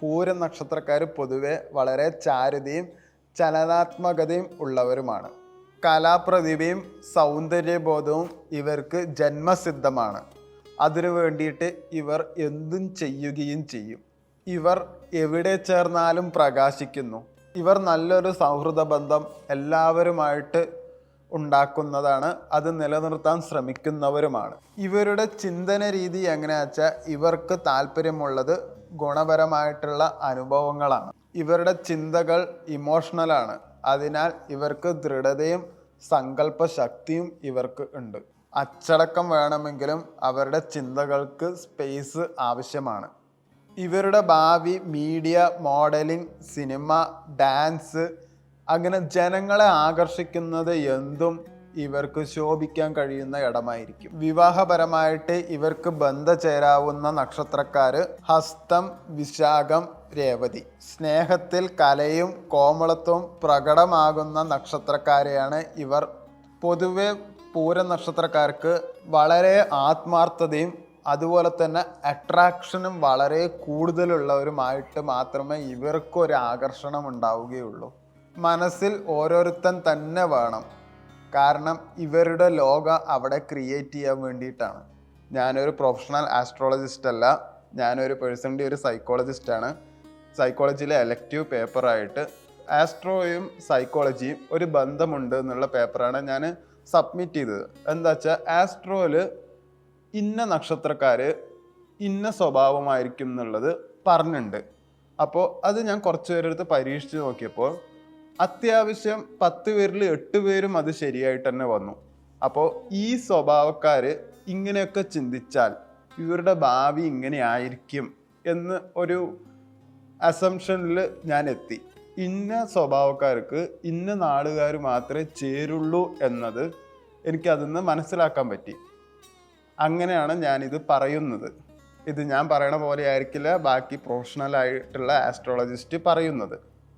പൂരം നക്ഷത്രക്കാർ പൊതുവെ വളരെ ചാരുതയും ചലനാത്മകതയും ഉള്ളവരുമാണ്. കലാപ്രതിഭയും സൗന്ദര്യബോധവും ഇവർക്ക് ജന്മസിദ്ധമാണ്. അതിനു വേണ്ടിയിട്ട് ഇവർ എന്തും ചെയ്യുകയും ചെയ്യും. ഇവർ എവിടെ ചേർന്നാലും പ്രകാശിക്കുന്നു. ഇവർ നല്ലൊരു സൗഹൃദ ബന്ധം എല്ലാവരുമായിട്ട് ഉണ്ടാക്കുന്നതാണ്. അത് നിലനിർത്താൻ ശ്രമിക്കുന്നവരുമാണ്. ഇവരുടെ ചിന്തന രീതി എങ്ങനെയാ വെച്ചാൽ ഇവർക്ക് താല്പര്യമുള്ളത് ഗുണപരമായിട്ടുള്ള അനുഭവങ്ങളാണ്. ഇവരുടെ ചിന്തകൾ ഇമോഷണലാണ്. അതിനാൽ ഇവർക്ക് ദൃഢതയും സങ്കല്പ ശക്തിയും ഇവർക്ക് ഉണ്ട്. അച്ചടക്കം വേണമെങ്കിലും അവരുടെ ചിന്തകൾക്ക് സ്പേസ് ആവശ്യമാണ്. ഇവരുടെ ഭാവി മീഡിയ മോഡലിംഗ് സിനിമ ഡാൻസ് അങ്ങനെ ജനങ്ങളെ ആകർഷിക്കുന്നത് എന്തും ഇവർക്ക് ശോഭിക്കാൻ കഴിയുന്ന ഇടമായിരിക്കും. വിവാഹപരമായിട്ട് ഇവർക്ക് ബന്ധ ചേരാവുന്ന നക്ഷത്രക്കാര് ഹസ്തം വിശാഖം രേവതി. സ്നേഹത്തിൽ കലയും കോമളത്വവും പ്രകടമാകുന്ന നക്ഷത്രക്കാരെയാണ് ഇവർ. പൊതുവെ പൂര നക്ഷത്രക്കാർക്ക് വളരെ ആത്മാർത്ഥതയും അതുപോലെ തന്നെ അട്രാക്ഷനും വളരെ കൂടുതലുള്ളവരുമായിട്ട് മാത്രമേ ഇവർക്കൊരു ആകർഷണം ഉണ്ടാവുകയുള്ളൂ മനസ്സിൽ ഓരോരുത്തൻ തന്നെ വേണം. കാരണം ഇവരുടെ ലോക അവിടെ ക്രിയേറ്റ് ചെയ്യാൻ വേണ്ടിയിട്ടാണ്. ഞാനൊരു പ്രൊഫഷണൽ ആസ്ട്രോളജിസ്റ്റ് അല്ല. ഞാനൊരു പേഴ്സണലി ഒരു സൈക്കോളജിസ്റ്റാണ് സൈക്കോളജിയിലെ എലക്റ്റീവ് പേപ്പറായിട്ട് ആസ്ട്രോയും സൈക്കോളജിയും ഒരു ബന്ധമുണ്ട് എന്നുള്ള പേപ്പറാണ് ഞാൻ സബ്മിറ്റ് ചെയ്തത്. എന്താ വെച്ചാൽ ആസ്ട്രോയിൽ ഇന്ന നക്ഷത്രക്കാർ ഇന്ന സ്വഭാവമായിരിക്കും എന്നുള്ളത് പറഞ്ഞിട്ടുണ്ട് അപ്പോൾ അത് ഞാൻ കുറച്ച് പേരെടുത്ത് പരീക്ഷിച്ച് നോക്കിയപ്പോൾ അത്യാവശ്യം പത്ത് പേരിൽ എട്ട് പേരും അത് ശരിയായിട്ട് തന്നെ വന്നു. അപ്പോൾ ഈ സ്വഭാവക്കാർ ഇങ്ങനെയൊക്കെ ചിന്തിച്ചാൽ ഇവരുടെ ഭാവി ഇങ്ങനെ ആയിരിക്കും എന്ന് ഒരു അസംഷനിൽ ഞാൻ എത്തി. ഇന്ന സ്വഭാവക്കാർക്ക് ഇന്ന നാടുകാർ മാത്രമേ ചേരുള്ളൂ എന്നത് എനിക്കതിന്ന് മനസ്സിലാക്കാൻ പറ്റി. അങ്ങനെയാണ് ഞാനിത് പറയുന്നത്. ഇത് ഞാൻ പറയണ പോലെ ആയിരിക്കില്ല ബാക്കി പ്രൊഫഷണൽ ആയിട്ടുള്ള ആസ്ട്രോളജിസ്റ്റ് പറയുന്നത്.